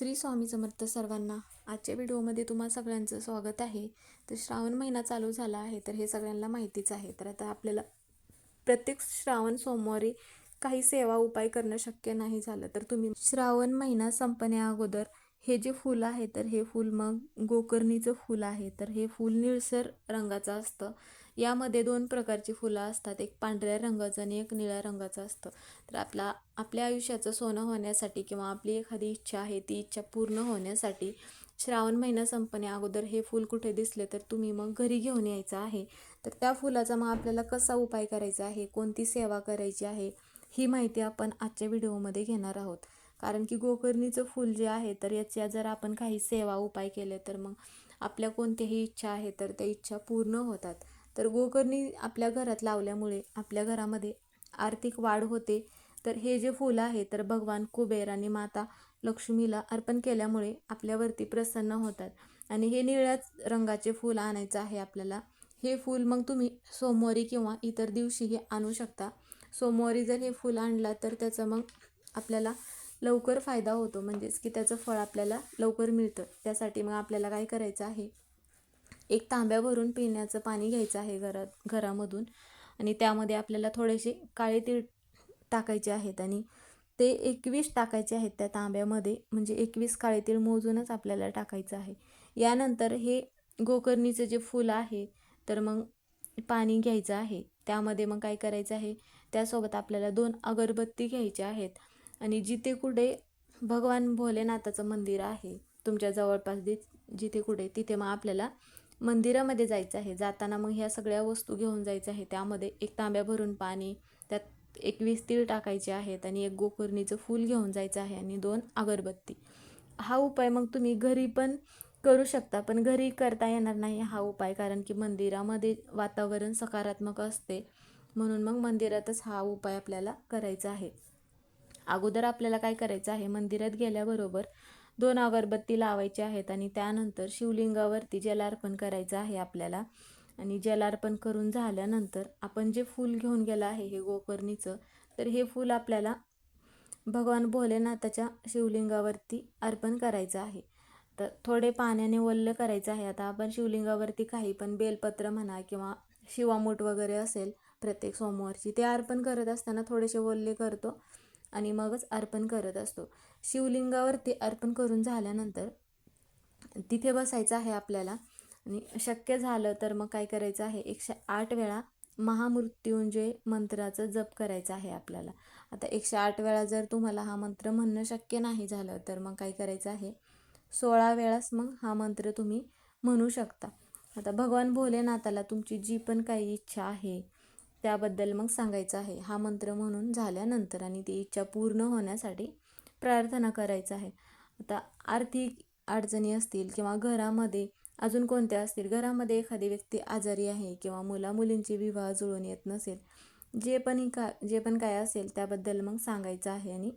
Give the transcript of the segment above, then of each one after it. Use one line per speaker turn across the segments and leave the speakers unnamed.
श्री स्वामी समर्थ सर्वांना आजच्या व्हिडिओमध्ये तुम्हा सगळ्यांचं स्वागत आहे. तर श्रावण महिना चालू झाला आहे तर हे सगळ्यांना माहितीच आहे. तर आता आपल्याला प्रत्येक श्रावण सोमवारी काही सेवा उपाय करणं शक्य नाही झालं तर तुम्ही श्रावण महिना संपण्या अगोदर हे जे फूल आहे तर हे फूल मग गोकर्णीचं फूल आहे. तर हे फूल निळसर रंगाचं असतं. यामध्ये दोन प्रकारची फुलं असतात. एक पांढऱ्या रंगाचं आणि एक निळ्या रंगाचं असतं. तर आपला आपल्या आयुष्याचं सोनं होण्यासाठी किंवा आपली एखादी इच्छा आहे ती इच्छा पूर्ण होण्यासाठी श्रावण महिना संपण्या अगोदर हे फूल कुठे दिसले तर तुम्ही मग घरी घेऊन यायचं आहे. तर त्या फुलाचा मग आपल्याला कसा उपाय करायचा आहे? कोणती सेवा करायची आहे? ही माहिती आपण आजच्या व्हिडिओमध्ये घेणार आहोत. कारण की गोकर्णीचं फूल जे आहे तर याच्या जर आपण काही सेवा उपाय केले तर मग आपल्या कोणत्याही इच्छा आहे तर त्या इच्छा पूर्ण होतात. तर गोकर्णी आपल्या घरात लावल्यामुळे आपल्या घरामध्ये आर्थिक वाढ होते. तर हे जे फुलं आहे तर भगवान कुबेर आणि माता लक्ष्मीला अर्पण केल्यामुळे आपल्यावरती प्रसन्न होतात. आणि हे निळ्याच रंगाचे फूल आणायचं आहे आपल्याला. हे फूल मग तुम्ही सोमवारी किंवा इतर दिवशीही आणू शकता. सोमवारी जर हे फूल आणला तर त्याचं मग आपल्याला लवकर फायदा होतो. म्हणजेच की त्याचं फळ आपल्याला लवकर मिळतं. त्यासाठी मग आपल्याला काय करायचं आहे? एक तांब्या भरून पिण्याचं पाणी घ्यायचं आहे घरात घरामधून. आणि त्यामध्ये आपल्याला थोडेसे काळे तीळ टाकायचे आहेत आणि ते एकवीस टाकायचे आहेत त्या तांब्यामध्ये. म्हणजे एकवीस काळे तीळ मोजूनच आपल्याला टाकायचं आहे. यानंतर हे गोकर्णीचं जे फूल आहे तर मग पाणी घ्यायचं आहे. त्यामध्ये मग काय करायचं आहे त्यासोबत आपल्याला दोन अगरबत्ती घ्यायच्या आहेत. आणि जिथे कुठे भगवान भोलेनाथाचं मंदिर आहे तुमच्या जवळपास जिथे कुठे तिथे मग आपल्याला मंदिरामध्ये जायचं आहे. जाताना मग ह्या सगळ्या वस्तू घेऊन जायचं आहे. त्यामध्ये एक तांब्या भरून पाणी त्यात एकवीस तीळ टाकायचे आहेत आणि एक गोकर्णीचं फूल घेऊन जायचं आहे आणि दोन अगरबत्ती. हा उपाय मग तुम्ही घरी पण करू शकता पण घरी करता येणार नाही हा उपाय कारण की मंदिरामध्ये वातावरण सकारात्मक असते. म्हणून मग मंदिरातच हा उपाय आपल्याला करायचा आहे. अगोदर आपल्याला काय करायचं आहे? मंदिरात गेल्याबरोबर दोन अगरबत्ती लावायची आहेत आणि त्यानंतर शिवलिंगावरती जलार्पण करायचं आहे आपल्याला. आणि जलार्पण करून झाल्यानंतर आपण जे फूल घेऊन गेलं आहे हे गोकर्णीचं तर हे फूल आपल्याला भगवान भोलेनाथाच्या शिवलिंगावरती अर्पण करायचं आहे. तर थोडे पाण्याने वल्ल करायचं आहे. आता आपण शिवलिंगावरती काही पण बेलपत्र म्हणा किंवा शिवामूठ वगैरे असेल प्रत्येक सोमवारची ते अर्पण करत असताना थोडेसे वल्ले करतो. आणि मगच अर्पण करत असतो. शिवलिंगावरती अर्पण करून झाल्यानंतर तिथे बसायचं आहे आपल्याला. आणि शक्य झालं तर मग काय करायचं आहे? एकशे आठ वेळा महामृत्युंजय मंत्राचं जप करायचं आहे आपल्याला. आता एकशे आठ वेळा जर तुम्हाला हा मंत्र म्हणणं शक्य नाही झालं तर मग काय करायचं आहे? सोळा वेळास मग हा मंत्र तुम्ही म्हणू शकता. आता भगवान भोलेनाथाला तुमची जी पण काही इच्छा आहे त्याबद्दल मग सांगायचं आहे. हा मंत्र म्हणून झाल्यानंतर आणि ती इच्छा पूर्ण होण्यासाठी प्रार्थना करायचं आहे. आता आर्थिक अडचणी असतील किंवा घरामध्ये अजून कोणत्या असतील? घरामध्ये एखादी व्यक्ती आजारी आहे किंवा मुला मुलींची विवाह जुळून येत नसेल जे पण का जे पण काय असेल त्याबद्दल मग सांगायचं आहे आणि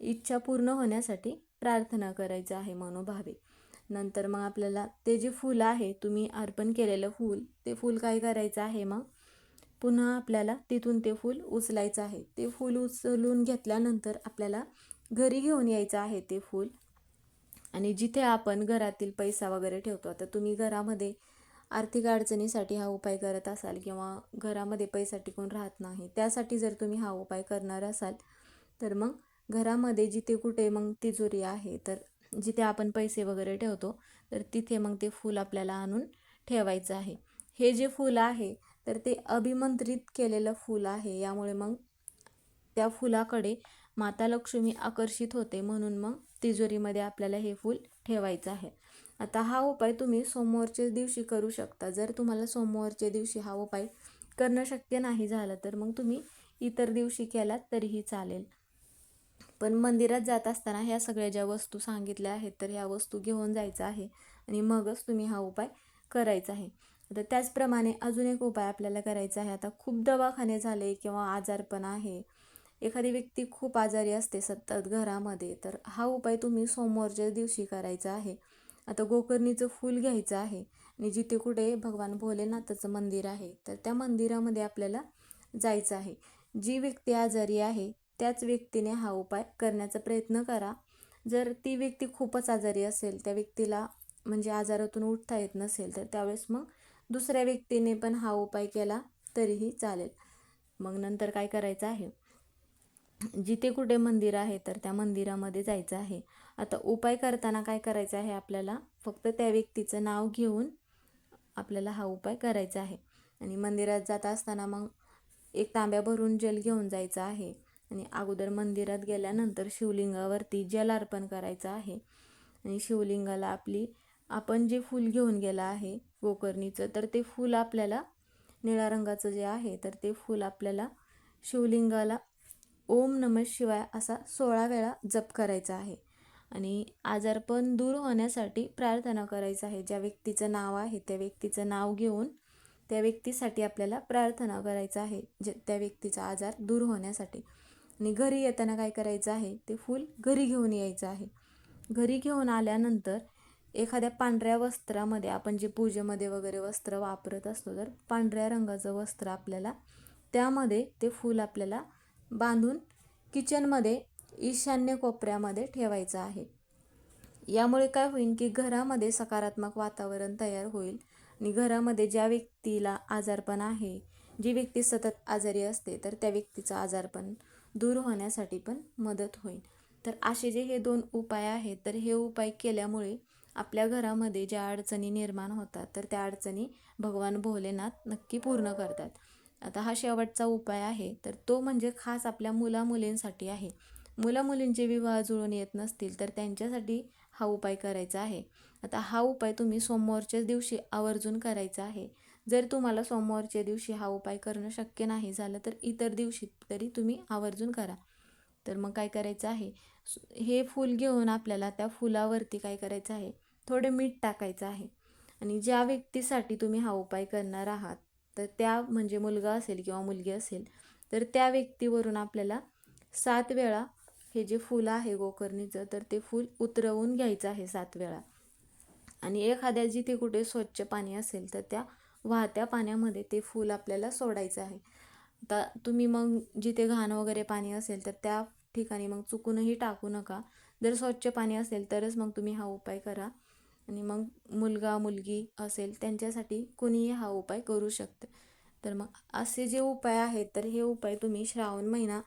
इच्छा पूर्ण होण्यासाठी प्रार्थना करायचं आहे मनोभावे. नंतर मग आपल्याला ते जे फूल आहे तुम्ही अर्पण केलेलं फूल ते फूल काय करायचं आहे मग? पुन्हा आपल्याला तिथून ते फूल उचलायचं आहे. ते फूल उचलून घेतल्यानंतर आपल्याला घरी घेऊन यायचं आहे ते फूल. आणि जिथे आपण घरातील पैसा वगैरे ठेवतो आता तुम्ही घरामध्ये आर्थिक अडचणीसाठी हा उपाय करत असाल किंवा घरामध्ये पैसा टिकून राहत नाही त्यासाठी जर तुम्ही हा उपाय करणार असाल तर मग घरामध्ये जिथे कुठे मग तिजोरी आहे तर जिथे आपण पैसे वगैरे ठेवतो तर तिथे मग ते फूल आपल्याला आणून ठेवायचं आहे. हे जे फूल आहे तर ते अभिमंत्रित केलेलं फूल आहे. यामुळे मग त्या फुलाकडे माता लक्ष्मी आकर्षित होते म्हणून मग तिजोरीमध्ये आपल्याला हे फूल ठेवायचं आहे. आता हा उपाय तुम्ही सोमवारच्या दिवशी करू शकता. जर तुम्हाला सोमवारच्या दिवशी हा उपाय करणं शक्य नाही झालं तर मग तुम्ही इतर दिवशी केलात तरीही चालेल. पण मंदिरात जात असताना ह्या सगळ्या ज्या वस्तू सांगितल्या आहेत तर ह्या वस्तू घेऊन जायचं आहे आणि मगच तुम्ही हा उपाय करायचा आहे. आता त्याचप्रमाणे अजून एक उपाय आपल्याला करायचा आहे. आता खूप दवाखाने झाले किंवा आजारपण आहे. एखादी व्यक्ती खूप आजारी असते सतत घरामध्ये तर हा उपाय तुम्ही सोमवारच्या दिवशी करायचा आहे. आता गोकर्णीचं फूल घ्यायचं आहे आणि जिथे कुठे भगवान भोलेनाथाचं मंदिर आहे तर त्या मंदिरामध्ये आपल्याला जायचं आहे. जी व्यक्ती आजारी आहे त्याच व्यक्तीने हा उपाय करण्याचा प्रयत्न करा. जर ती व्यक्ती खूपच आजारी असेल त्या व्यक्तीला म्हणजे आजारातून उठता येत नसेल तर त्यावेळेस मग दुसऱ्या व्यक्तीने पण हा उपाय केला तरीही चालेल. मग नंतर काय करायचं आहे? जिथे कुठे मंदिर आहे तर त्या मंदिरामध्ये जायचं आहे. आता उपाय करताना काय करायचं आहे आपल्याला? फक्त त्या व्यक्तीचं नाव घेऊन आपल्याला हा उपाय करायचा आहे. आणि मंदिरात जात असताना मग एक तांब्या भरून जल घेऊन जायचं आहे. आणि अगोदर मंदिरात गेल्यानंतर शिवलिंगावरती जल अर्पण करायचं आहे. आणि शिवलिंगाला आपली आपण जे फूल घेऊन गेला आहे गोकर्णीचं तर ते फूल आपल्याला निळ्या रंगाचं जे आहे तर ते फूल आपल्याला शिवलिंगाला ओम नम शिवाय असा सोळा वेळा जप करायचा आहे. आणि आजारपण दूर होण्यासाठी प्रार्थना करायचं आहे. ज्या व्यक्तीचं नाव आहे त्या व्यक्तीचं नाव घेऊन त्या व्यक्तीसाठी आपल्याला प्रार्थना करायचं आहे. जे त्या व्यक्तीचा आजार दूर होण्यासाठी. आणि घरी येताना काय करायचं आहे ते फूल घरी घेऊन यायचं आहे. घरी घेऊन आल्यानंतर एखाद्या पांढऱ्या वस्त्रामध्ये आपण जे पूजेमध्ये वगैरे वस्त्र वापरत असतो तर पांढऱ्या रंगाचं वस्त्र आपल्याला त्यामध्ये ते फूल आपल्याला बांधून किचनमध्ये ईशान्य कोपऱ्यामध्ये ठेवायचं आहे. यामुळे काय होईल की घरामध्ये सकारात्मक वातावरण तयार होईल आणि घरामध्ये ज्या व्यक्तीला आजारपण आहे जी व्यक्ती सतत आजारी असते तर त्या व्यक्तीचं आजारपण दूर होण्यासाठी पण मदत होईल. तर असे जे हे दोन उपाय आहेत तर हे उपाय केल्यामुळे आपल्या घरामध्ये ज्या अडचणी निर्माण होतात तर त्या अडचणी भगवान भोलेनाथ नक्की पूर्ण करतात. आता हा शेवटचा उपाय आहे तर तो म्हणजे खास आपल्या मुलामुलींसाठी आहे. मुला मुलींचे विवाह जुळून येत नसतील तर त्यांच्यासाठी हा उपाय करायचा आहे. आता हा उपाय तुम्ही सोमवारच्याच दिवशी आवर्जून करायचा आहे. जर तुम्हाला सोमवारच्या दिवशी हा उपाय करणं शक्य नाही झालं तर इतर दिवशी तरी तुम्ही आवर्जून करा. तर मग काय करायचं आहे? हे फूल घेऊन आपल्याला त्या फुलावरती काय करायचं आहे? थोडे मीठ टाकायचं आहे. आणि ज्या व्यक्तीसाठी तुम्ही हा उपाय करणार आहात तर त्या म्हणजे मुलगा असेल किंवा मुलगी असेल तर त्या व्यक्तीवरून आपल्याला सात वेळा हे जे फूल आहे गोकर्णीचं तर ते फूल उतरवून घ्यायचं आहे सात वेळा. आणि एखाद्या जिथे कुठे स्वच्छ पाणी असेल तर त्या वाहत्या पाण्यामध्ये ते फूल आपल्याला सोडायचं आहे. आता तुम्ही मग जिथे घाण वगैरे पाणी असेल तर त्या ठिकाणी मग चुकूनही टाकू नका. जर स्वच्छ पाणी असेल तरच मग तुम्ही हा उपाय करा. आणि मग मुलगा मुलगी असेल त्यांच्यासाठी कुणीही हा उपाय करू शकते. तर मग असे जे उपाय आहेत तर हे उपाय तुम्ही श्रावण महिना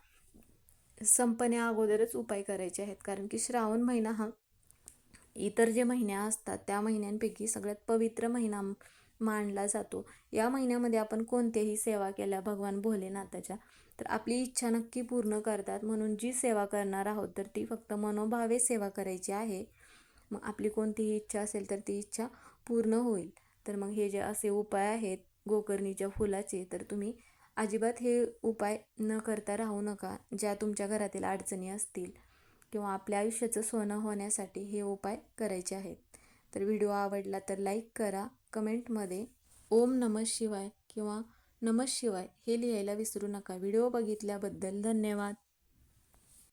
संपण्या अगोदरच उपाय करायचे आहेत. कारण की श्रावण महिना हा इतर जे महिन्या असतात त्या महिन्यांपैकी सगळ्यात पवित्र महिना मानला जातो. या महिन्यामध्ये आपण कोणतेही सेवा केल्या भगवान भोलेनाथाच्या तर आपली इच्छा नक्की पूर्ण करतात. म्हणून जी सेवा करणार आहोत तर ती फक्त मनोभावे सेवा करायची आहे. मग आपली कोणतीही इच्छा असेल तर ती इच्छा पूर्ण होईल. तर मग हे जे असे उपाय आहेत गोकर्णीच्या फुलाचे तर तुम्ही अजिबात हे उपाय न करता राहू नका. ज्या तुमच्या घरातील अडचणी असतील किंवा आपल्या आयुष्याचं सोनं होण्यासाठी हे उपाय करायचे आहेत. तर व्हिडिओ आवडला तर लाईक करा. कमेंटमध्ये ओम नमः शिवाय किंवा नमः शिवाय हे लिहायला विसरू नका. व्हिडिओ बघितल्याबद्दल धन्यवाद.